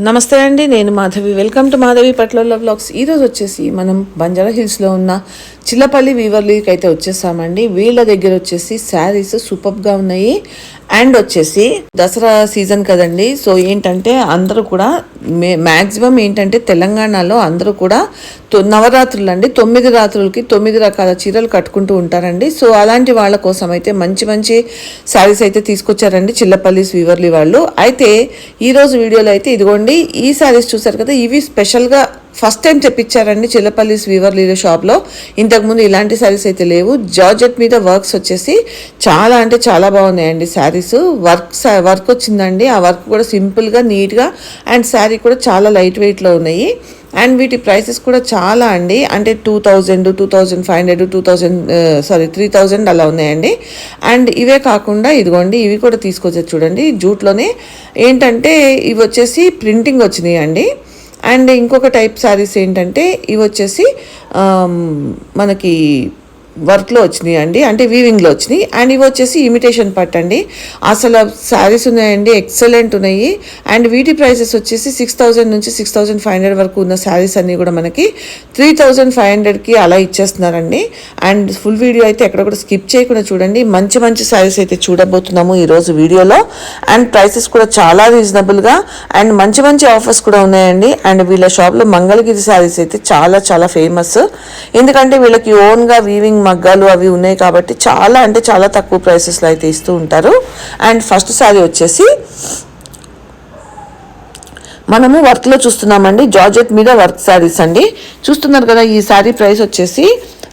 నమస్తే అండి నేను మాధవి. వెల్కమ్ టు మాధవి పట్ల బ్లాగ్స్. ఈరోజు వచ్చేసి మనం బంజారా హిల్స్లో ఉన్న చిల్లపల్లి వీవర్లీకి అయితే వచ్చేసామండి. వీళ్ళ దగ్గర వచ్చేసి శారీస్ సూపర్గా ఉన్నాయి. అండ్ వచ్చేసి దసరా సీజన్ కదండి. సో ఏంటంటే అందరూ కూడా మ్యాక్సిమం ఏంటంటే తెలంగాణలో అందరూ కూడా నవరాత్రులు అండి. తొమ్మిది రాత్రులకి తొమ్మిది రకాల చీరలు కట్టుకుంటూ ఉంటారండి. సో అలాంటి వాళ్ళ కోసం అయితే మంచి మంచి శారీస్ అయితే తీసుకొచ్చారండి చిల్లపల్లి స్వీవర్లీ వాళ్ళు. అయితే ఈ రోజు వీడియోలో అయితే ఇదిగోండి. ఈ శారీస్ చూసారు కదా ఇవి స్పెషల్గా ఫస్ట్ టైం తెప్పించారండి చిల్లపల్లి వీవర్లీల షాప్లో ఇంతకుముందు ఇలాంటి శారీస్ అయితే లేవు. జార్జెట్ మీద వర్క్స్ వచ్చేసి చాలా అంటే చాలా బాగున్నాయండి శారీస్ వర్క్ వర్క్ వచ్చిందండి. ఆ వర్క్ కూడా సింపుల్గా నీట్గా అండ్ శారీ కూడా చాలా లైట్ వెయిట్లో ఉన్నాయి. అండ్ వీటి ప్రైసెస్ కూడా చాలా అండి. అంటే two thousand two thousand five hundred two thousand sorry three thousand అలా ఉన్నాయండి. అండ్ ఇవే కాకుండా ఇదిగోండి ఇవి కూడా తీసుకొచ్చారు చూడండి. జూట్లోనే ఏంటంటే ఇవి వచ్చేసి ప్రింటింగ్ వచ్చినాయి అండి అండ్ ఇంకొక టైప్ శారీస్ ఏంటంటే ఇవి వచ్చేసి మనకి వర్క్లో వచ్చినాయి అండి అంటే వీవింగ్లో వచ్చినాయి. అండ్ ఇవి వచ్చేసి ఇమిటేషన్ పట్ అండి. అసలు శారీస్ ఉన్నాయండి ఎక్సలెంట్ ఉన్నాయి. అండ్ వీటి ప్రైసెస్ వచ్చేసి సిక్స్ థౌజండ్ నుంచి సిక్స్ థౌజండ్ ఫైవ్ హండ్రెడ్ వరకు ఉన్న శారీస్ అన్నీ కూడా మనకి త్రీ థౌజండ్ ఫైవ్ హండ్రెడ్కి అలా ఇచ్చేస్తున్నారండి. అండ్ ఫుల్ వీడియో అయితే ఎక్కడ కూడా స్కిప్ చేయకుండా చూడండి. మంచి మంచి శారీస్ అయితే చూడబోతున్నాము ఈరోజు వీడియోలో. అండ్ ప్రైసెస్ కూడా చాలా రీజనబుల్గా అండ్ మంచి మంచి ఆఫర్స్ కూడా ఉన్నాయండి. అండ్ వీళ్ళ షాప్లో మంగళగిరి శారీస్ అయితే చాలా చాలా ఫేమస్ ఎందుకంటే వీళ్ళకి ఓన్గా వీవింగ్ మగ్గాలు అవి ఉన్నాయి కాబట్టి చాలా అంటే చాలా తక్కువ ప్రైసెస్లో అయితే ఇస్తూ ఉంటారు. అండ్ ఫస్ట్ శారీ వచ్చేసి మనము వర్క్లో చూస్తున్నామండి. జార్జెట్ మీద వర్క్ శారీస్ అండి. చూస్తున్నారు కదా ఈ శారీ ప్రైస్ వచ్చేసి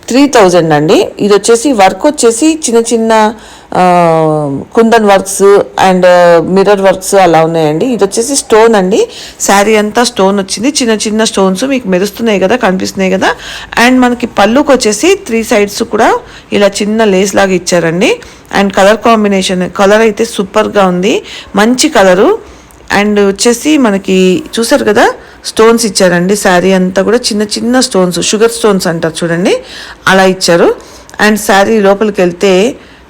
త్రీ థౌజండ్ అండి. ఇది వచ్చేసి వర్క్ వచ్చేసి చిన్న చిన్న kundan works and mirror works అలా ఉన్నాయండి. ఇది వచ్చేసి స్టోన్ అండి. శారీ అంతా స్టోన్ వచ్చింది. చిన్న చిన్న స్టోన్స్ మీకు మెరుస్తున్నాయి కదా కనిపిస్తున్నాయి కదా. అండ్ మనకి పళ్ళుకి వచ్చేసి త్రీ సైడ్స్ కూడా ఇలా చిన్న లేస్ లాగా ఇచ్చారండి. అండ్ కలర్ కాంబినేషన్ కలర్ అయితే సూపర్గా ఉంది. మంచి కలరు. అండ్ వచ్చేసి మనకి చూసారు కదా స్టోన్స్ ఇచ్చారండి. శారీ అంతా కూడా చిన్న చిన్న స్టోన్స్ షుగర్ స్టోన్స్ అంటారు చూడండి. అలా ఇచ్చారు. అండ్ శారీ లోపలికి వెళ్తే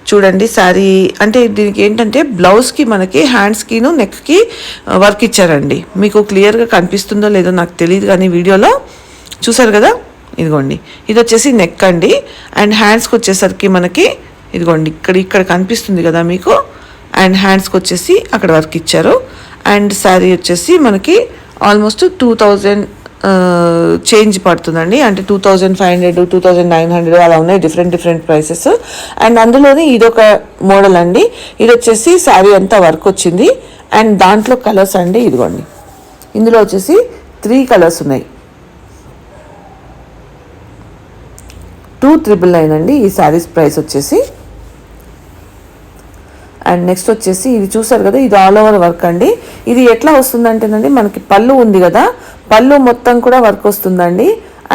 చూడండి శారీ అంటే దీనికి ఏంటంటే బ్లౌజ్కి మనకి హ్యాండ్స్కిను నెక్కి వర్క్ ఇచ్చారండి. మీకు క్లియర్గా కనిపిస్తుందో లేదో నాకు తెలియదు కానీ వీడియోలో చూసారు కదా? ఇదిగోండి. ఇది వచ్చేసి నెక్ అండి. అండ్ హ్యాండ్స్కి వచ్చేసరికి మనకి ఇదిగోండి ఇక్కడ ఇక్కడ కనిపిస్తుంది కదా మీకు? అండ్ హ్యాండ్స్కి వచ్చేసి అక్కడ వర్క్ ఇచ్చారు. అండ్ శారీ వచ్చేసి మనకి ఆల్మోస్ట్ టూ థౌజండ్ చేంజ్ పడుతుందండి. అంటే two thousand five hundred two thousand nine hundred అలా ఉన్నాయి డిఫరెంట్ డిఫరెంట్ ప్రైసెస్. అండ్ అందులోనే ఇదొక మోడల్ అండి. ఇది వచ్చేసి శారీ అంతా వర్క్ వచ్చింది. అండ్ దాంట్లో కలర్స్ అండి ఇదిగోండి. ఇందులో వచ్చేసి త్రీ కలర్స్ ఉన్నాయి. టూ త్రిబుల్ నైన్ అండి ఈ శారీస్ ప్రైస్ వచ్చేసి. అండ్ నెక్స్ట్ వచ్చేసి ఇది చూసారు కదా ఇది ఆల్ ఓవర్ వర్క్ అండి. ఇది ఎట్లా వస్తుందంటేనండి మనకి పళ్ళు ఉంది కదా పళ్ళు మొత్తం కూడా వర్క్ వస్తుందండి.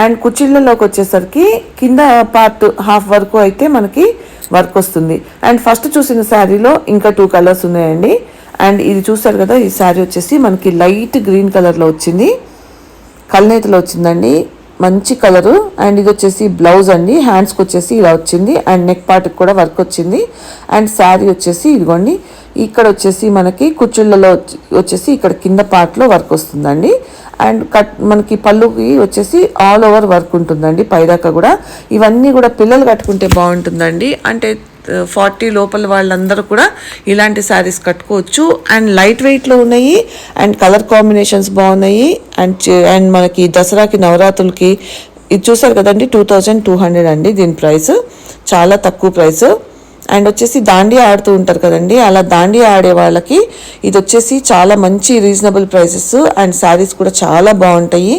అండ్ కుచ్చిళ్ళలోకి వచ్చేసరికి కింద పార్ట్ హాఫ్ వరకు అయితే మనకి వర్క్ వస్తుంది. అండ్ ఫస్ట్ చూసిన శారీలో ఇంకా టూ కలర్స్ ఉన్నాయండి. అండ్ ఇది చూస్తారు కదా ఈ శారీ వచ్చేసి మనకి లైట్ గ్రీన్ కలర్లో వచ్చింది. కల్నేతలో వచ్చిందండి. మంచి కలరు. అండ్ ఇది వచ్చేసి బ్లౌజ్ అండి. హ్యాండ్స్కి వచ్చేసి ఇలా వచ్చింది. అండ్ నెక్ పార్ట్కి కూడా వర్క్ వచ్చింది. అండ్ శారీ వచ్చేసి ఇదిగోండి ఇక్కడ వచ్చేసి మనకి కుచ్చుళ్ళలో వచ్చేసి ఇక్కడ కింద పార్ట్లో వర్క్ వస్తుందండి. అండ్ కట్ మనకి పళ్ళుకి వచ్చేసి ఆల్ ఓవర్ వర్క్ ఉంటుందండి పైదాకా కూడా. ఇవన్నీ కూడా పిల్లలు కట్టుకుంటే బాగుంటుందండి. అంటే ఫార్టీ లోపల వాళ్ళందరూ కూడా ఇలాంటి శారీస్ కట్టుకోవచ్చు. అండ్ లైట్ వెయిట్లో ఉన్నాయి అండ్ కలర్ కాంబినేషన్స్ బాగున్నాయి. అండ్ అండ్ మనకి దసరాకి నవరాత్రులకి ఇది చూసారు కదండి టూ థౌజండ్ టూ హండ్రెడ్ అండి దీని ప్రైస్. చాలా తక్కువ ప్రైస్. అండ్ వచ్చేసి దాండియా ఆడుతూ ఉంటారు కదండి. అలా దాండియా ఆడే వాళ్ళకి ఇది వచ్చేసి చాలా మంచి రీజనబుల్ ప్రైసెస్ అండ్ శారీస్ కూడా చాలా బాగుంటాయి.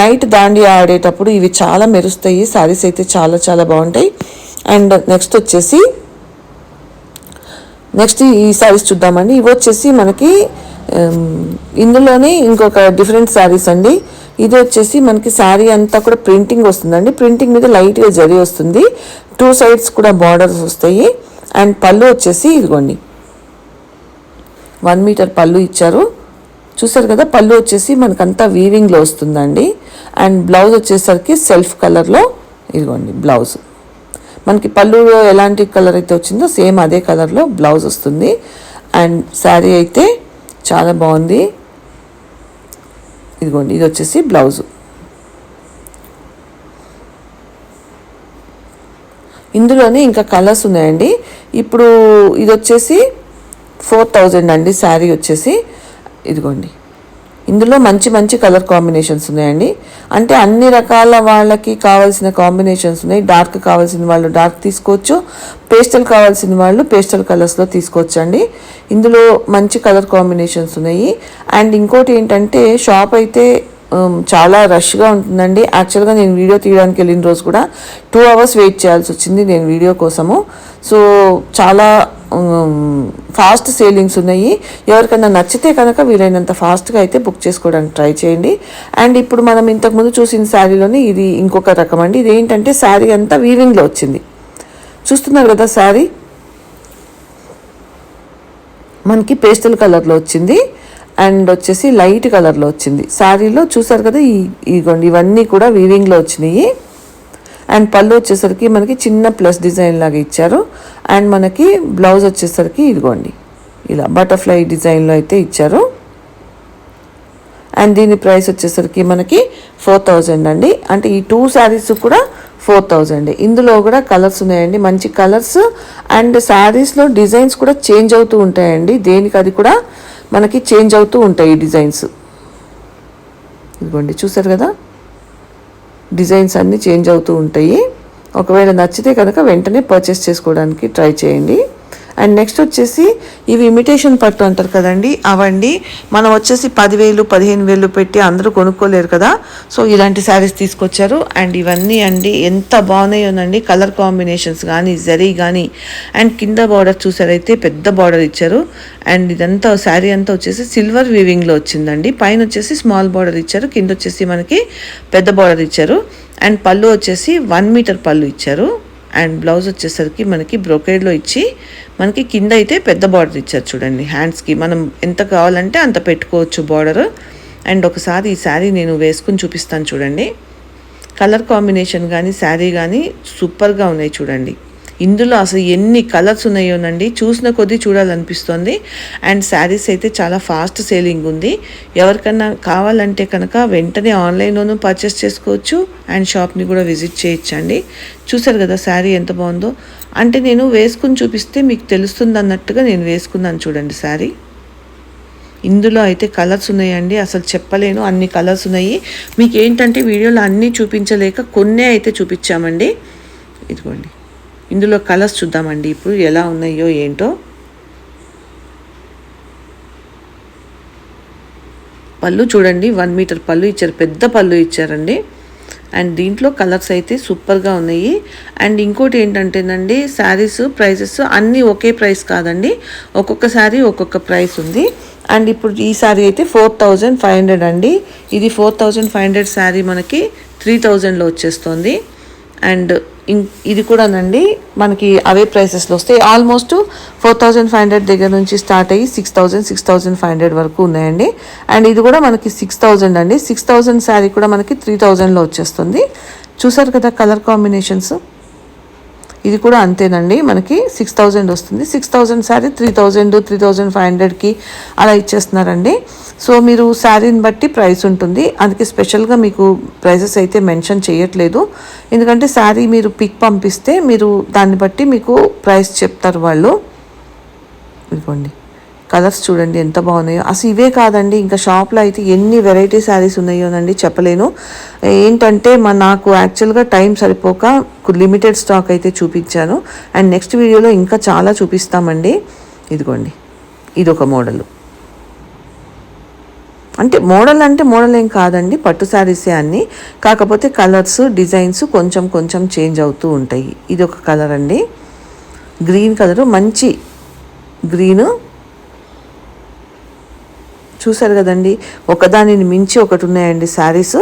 నైట్ దాండియా ఆడేటప్పుడు ఇవి చాలా మెరుస్తాయి. శారీస్ అయితే చాలా చాలా బాగుంటాయి. అండ్ నెక్స్ట్ వచ్చేసి నెక్స్ట్ ఈ శారీస్ చూద్దామండి. ఇవి వచ్చేసి మనకి ఇందులోనే ఇంకొక డిఫరెంట్ శారీస్ అండి. ఇది వచ్చేసి మనకి శారీ అంతా కూడా ప్రింటింగ్ వస్తుందండి. ప్రింటింగ్ మీద లైట్గా జరి వస్తుంది. టూ సైడ్స్ కూడా బార్డర్స్ వస్తాయి. అండ్ పళ్ళు వచ్చేసి ఇదిగోండి. వన్ మీటర్ పళ్ళు ఇచ్చారు. చూసారు కదా పళ్ళు వచ్చేసి మనకంతా వీవింగ్లో వస్తుందండి. అండ్ బ్లౌజ్ వచ్చేసరికి సెల్ఫ్ కలర్లో ఇదిగోండి బ్లౌజ్ మనకి పళ్ళు ఎలాంటి కలర్ అయితే వచ్చిందో సేమ్ అదే కలర్లో బ్లౌజ్ వస్తుంది. అండ్ శారీ అయితే చాలా బాగుంది. ఇదిగోండి ఇది వచ్చేసి బ్లౌజ్ ఇందులోనే ఇంకా కలర్స్ ఉన్నాయండి. ఇప్పుడు ఇది వచ్చేసి ఫోర్ థౌజండ్ అండి శారీ వచ్చేసి. ఇదిగోండి. ఇందులో మంచి మంచి కలర్ కాంబినేషన్స్ ఉన్నాయండి. అంటే అన్ని రకాల వాళ్ళకి కావాల్సిన కాంబినేషన్స్ ఉన్నాయి. డార్క్ కావాల్సిన వాళ్ళు డార్క్ తీసుకోవచ్చు. పేస్టల్ కావాల్సిన వాళ్ళు పేస్టల్ కలర్స్లో తీసుకోవచ్చు అండి ఇందులో మంచి కలర్ కాంబినేషన్స్ ఉన్నాయి. అండ్ ఇంకోటి ఏంటంటే షాప్ అయితే చాలా రష్గా ఉంటుందండి. యాక్చువల్గా నేను వీడియో తీయడానికి వెళ్ళిన రోజు కూడా టూ అవర్స్ వెయిట్ చేయాల్సి వచ్చింది నేను వీడియో కోసము. సో చాలా ఫాస్ట్ సేలింగ్స్ ఉన్నాయి. ఎవరికైనా నచ్చితే కనుక వీలైనంత ఫాస్ట్గా అయితే బుక్ చేసుకోవడానికి ట్రై చేయండి. అండ్ ఇప్పుడు మనం ఇంతకుముందు చూసిన శారీలోనే ఇది ఇంకొక రకం అండి. ఇది ఏంటంటే శారీ అంతా వీవింగ్లో వచ్చింది. చూస్తున్నారు కదా శారీ? మనకి పేస్టల్ కలర్లో వచ్చింది. అండ్ వచ్చేసి లైట్ కలర్లో వచ్చింది. శారీలో చూసారు కదా ఈ ఇదిగోండి ఇవన్నీ కూడా వీవింగ్లో వచ్చినాయి. అండ్ పళ్ళు వచ్చేసరికి మనకి చిన్న ప్లస్ డిజైన్ లాగా ఇచ్చారు. అండ్ మనకి బ్లౌజ్ వచ్చేసరికి ఇదిగోండి. ఇలా బటర్ఫ్లై డిజైన్లో అయితే ఇచ్చారు. అండ్ దీని ప్రైస్ వచ్చేసరికి మనకి ఫోర్ థౌజండ్ అండి. అంటే ఈ టూ శారీస్ కూడా ఫోర్ థౌజండ్. ఇందులో కూడా కలర్స్ ఉన్నాయండి. మంచి కలర్స్ అండ్ శారీస్లో డిజైన్స్ కూడా చేంజ్ అవుతూ ఉంటాయండి. దేనికి అది కూడా మనకి చేంజ్ అవుతూ ఉంటాయి ఈ డిజైన్స్. ఇదిగోండి చూసారు కదా? డిజైన్స్ అన్నీ చేంజ్ అవుతూ ఉంటాయి. ఒకవేళ నచ్చితే కనుక వెంటనే పర్చేస్ చేసుకోవడానికి ట్రై చేయండి. అండ్ నెక్స్ట్ వచ్చేసి ఇవి ఇమిటేషన్ పట్టు అంటారు కదండి అవండి. మనం వచ్చేసి పదివేలు పదిహేను వేలు పెట్టి అందరూ కొనుక్కోలేరు కదా. సో ఇలాంటి శారీస్ తీసుకొచ్చారు. అండ్ ఇవన్నీ అండి ఎంత బాగున్నాయోనండి కలర్ కాంబినేషన్స్ కానీ జరీ కానీ అండ్ కింద బార్డర్ చూసారైతే పెద్ద బార్డర్ ఇచ్చారు. అండ్ ఇదంతా శారీ అంతా వచ్చేసి సిల్వర్ వీవింగ్లో వచ్చిందండి. పైన వచ్చేసి స్మాల్ బార్డర్ ఇచ్చారు. కింద వచ్చేసి మనకి పెద్ద బార్డర్ ఇచ్చారు. అండ్ పళ్ళు వచ్చేసి వన్ మీటర్ పళ్ళు ఇచ్చారు. అండ్ బ్లౌజ్ వచ్చేసరికి మనకి బ్రొకేడ్లో ఇచ్చి మనకి కింద అయితే పెద్ద బార్డర్ ఇచ్చారు చూడండి హ్యాండ్స్కి. మనం ఎంత కావాలంటే అంత పెట్టుకోవచ్చు బార్డర్. అండ్ ఒకసారి ఈ శారీ నేను వేసుకుని చూపిస్తాను చూడండి. కలర్ కాంబినేషన్ కానీ శారీ కానీ సూపర్గా ఉన్నాయి చూడండి. ఇందులో అసలు ఎన్ని కలర్స్ ఉన్నాయోనండి చూసిన కొద్దీ చూడాలనిపిస్తుంది. అండ్ శారీస్ అయితే చాలా ఫాస్ట్ సేలింగ్ ఉంది. ఎవరికన్నా కావాలంటే కనుక వెంటనే ఆన్లైన్లోనూ పర్చేస్ చేసుకోవచ్చు అండ్ షాప్ని కూడా విజిట్ చేయొచ్చండి. చూసారు కదా శారీ ఎంత బాగుందో. అంటే నేను వేసుకుని చూపిస్తే మీకు తెలుస్తుంది అన్నట్టుగా నేను వేసుకున్నాను చూడండి శారీ. ఇందులో అయితే కలర్స్ ఉన్నాయండి. అసలు చెప్పలేను అన్ని కలర్స్ ఉన్నాయి. మీకు ఏంటంటే వీడియోలో అన్నీ చూపించలేక కొన్నే అయితే చూపించామండి. ఇదిగోండి. ఇందులో కలర్స్ చూద్దామండి. ఇప్పుడు ఎలా ఉన్నాయో ఏంటో. పళ్ళు చూడండి. వన్ మీటర్ పళ్ళు ఇచ్చారు. పెద్ద పళ్ళు ఇచ్చారండి. అండ్ దీంట్లో కలర్స్ అయితే సూపర్గా ఉన్నాయి. అండ్ ఇంకోటి ఏంటంటేనండి శారీస్ ప్రైజెస్ అన్నీ ఒకే ప్రైస్ కాదండి. ఒక్కొక్క శారీ ఒక్కొక్క ప్రైస్ ఉంది. అండ్ ఇప్పుడు ఈ శారీ అయితే ఫోర్ థౌజండ్ ఫైవ్ హండ్రెడ్ అండి. ఇది four thousand five hundred sari మనకి త్రీ థౌజండ్లో వచ్చేస్తుంది. అండ్ ఇది కూడానండి మనకి అవే ప్రైసెస్లో వస్తాయి. Almost four thousand five hundred దగ్గర నుంచి స్టార్ట్ అయ్యి six thousand six thousand five hundred వరకు ఉన్నాయండి. అండ్ ఇది కూడా మనకి సిక్స్ థౌజండ్ అండి. సిక్స్ థౌజండ్ శారీ కూడా మనకి త్రీ థౌజండ్లో వచ్చేస్తుంది. చూసారు కదా కలర్ కాంబినేషన్స్ ఇది కూడా అంతేనండి. మనకి సిక్స్ థౌజండ్ వస్తుంది. Six thousand sari three thousand three thousand five హండ్రెడ్కి అలా ఇచ్చేస్తున్నారండి. సో మీరు శారీని బట్టి ప్రైస్ ఉంటుంది. అందుకే స్పెషల్గా మీకు ప్రైసెస్ అయితే మెన్షన్ చేయట్లేదు. ఎందుకంటే శారీ మీరు పిక్ పంపిస్తే మీరు దాన్ని బట్టి మీకు ప్రైస్ చెప్తారు వాళ్ళు. ఇదిగోండి. కలర్స్ చూడండి ఎంత బాగున్నాయో. అసలు ఇవే కాదండి ఇంకా షాప్లో అయితే ఎన్ని వెరైటీ శారీస్ ఉన్నాయోనండి చెప్పలేను. ఏంటంటే మా నాకు యాక్చువల్గా టైం సరిపోక లిమిటెడ్ స్టాక్ అయితే చూపించాను. అండ్ నెక్స్ట్ వీడియోలో ఇంకా చాలా చూపిస్తామండి. ఇదిగోండి ఇది ఒక మోడల్. అంటే మోడల్ అంటే మోడల్ ఏం కాదండి పట్టు శారీసే అన్ని. కాకపోతే కలర్స్ డిజైన్స్ కొంచెం కొంచెం చేంజ్ అవుతూ ఉంటాయి. ఇది ఒక కలర్ అండి. గ్రీన్ కలరు మంచి గ్రీను చూశారు కదండి. ఒకదానిని మించి ఒకటి ఉన్నాయండి శారీస్.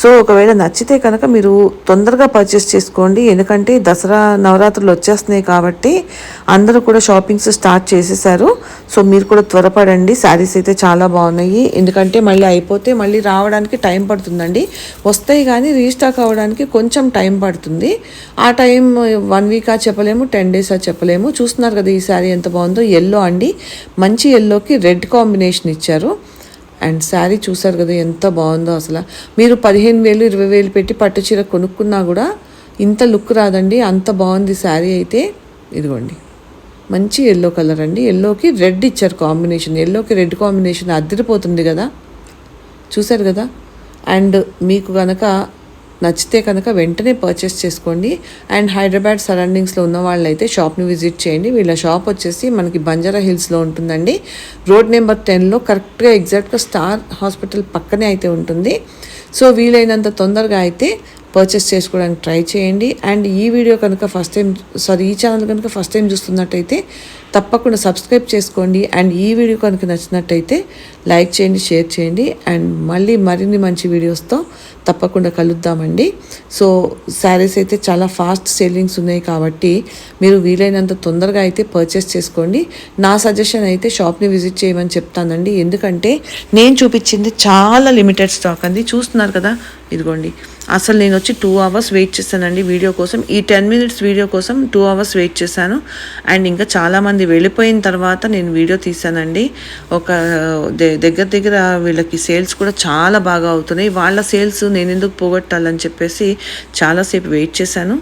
సో ఒకవేళ నచ్చితే కనుక మీరు తొందరగా పర్చేస్ చేసుకోండి. ఎందుకంటే దసరా నవరాత్రులు వచ్చేస్తున్నాయి కాబట్టి అందరూ కూడా షాపింగ్స్ స్టార్ట్ చేసేసారు. సో మీరు కూడా త్వరపడండి. శారీస్ అయితే చాలా బాగున్నాయి. ఎందుకంటే మళ్ళీ అయిపోతే మళ్ళీ రావడానికి టైం పడుతుందండి. వస్తాయి కానీ రీస్టాక్ అవ్వడానికి కొంచెం టైం పడుతుంది. ఆ టైం వన్ వీకా చెప్పలేము టెన్ డేసా చెప్పలేము. చూస్తున్నారు కదా ఈ శారీ ఎంత బాగుందో. ఎల్లో అండి. మంచి ఎల్లోకి రెడ్ కాంబినేషన్ ఇచ్చారు. అండ్ శారీ చూసారు కదా ఎంత బాగుందో అసలు. మీరు పదిహేను వేలు ఇరవై వేలు పెట్టి పట్టు చీర కొనుక్కున్నా కూడా ఇంత లుక్ రాదండి. అంత బాగుంది శారీ అయితే. ఇదిగోండి. మంచి ఎల్లో కలర్ అండి. ఎల్లోకి రెడ్ ఇచ్చారు కాంబినేషన్. ఎల్లోకి రెడ్ కాంబినేషన్ అదిరిపోతుంది కదా. చూశారు కదా? అండ్ మీకు కనుక నచ్చితే కనుక వెంటనే పర్చేస్ చేసుకోండి. అండ్ హైదరాబాద్ సరౌండింగ్స్లో ఉన్న వాళ్ళైతే షాప్ని విజిట్ చేయండి. వీళ్ళ షాప్ వచ్చేసి మనకి బంజారా హిల్స్లో ఉంటుందండి. రోడ్ నెంబర్ టెన్లో కరెక్ట్గా ఎగ్జాక్ట్గా స్టార్ హాస్పిటల్ పక్కనే అయితే ఉంటుంది. సో వీలైనంత తొందరగా అయితే పర్చేస్ చేసుకోవడానికి ట్రై చేయండి. అండ్ ఈ వీడియో కనుక ఫస్ట్ టైం సారీ ఈ ఛానల్ కనుక ఫస్ట్ టైం చూస్తున్నట్టయితే తప్పకుండా సబ్స్క్రైబ్ చేసుకోండి. అండ్ ఈ వీడియో కనుక నచ్చినట్టయితే లైక్ చేయండి షేర్ చేయండి. అండ్ మళ్ళీ మరిన్ని మంచి వీడియోస్తో తప్పకుండా కలుద్దామండి. సో శారీస్ అయితే చాలా ఫాస్ట్ సేలింగ్స్ ఉన్నాయి కాబట్టి మీరు వీలైనంత తొందరగా అయితే పర్చేస్ చేసుకోండి. నా సజెషన్ అయితే షాప్ని విజిట్ చేయమని చెప్తానండి. ఎందుకంటే నేను చూపించింది చాలా లిమిటెడ్ స్టాక్ అండి. చూస్తున్నారు కదా? ఇదిగోండి. అసలు నేను వచ్చి టూ అవర్స్ వెయిట్ చేశానండి వీడియో కోసం. ఈ టెన్ మినిట్స్ వీడియో కోసం టూ అవర్స్ వెయిట్ చేశాను. అండ్ ఇంకా చాలామంది వెళ్ళిపోయిన తర్వాత నేను వీడియో తీశానండి. ఒక దగ్గర దగ్గర వీళ్ళకి సేల్స్ కూడా చాలా బాగా అవుతున్నాయి. వాళ్ళ సేల్స్ నేను ఎందుకు పోగొట్టాలని చెప్పేసి చాలాసేపు వెయిట్ చేశాను.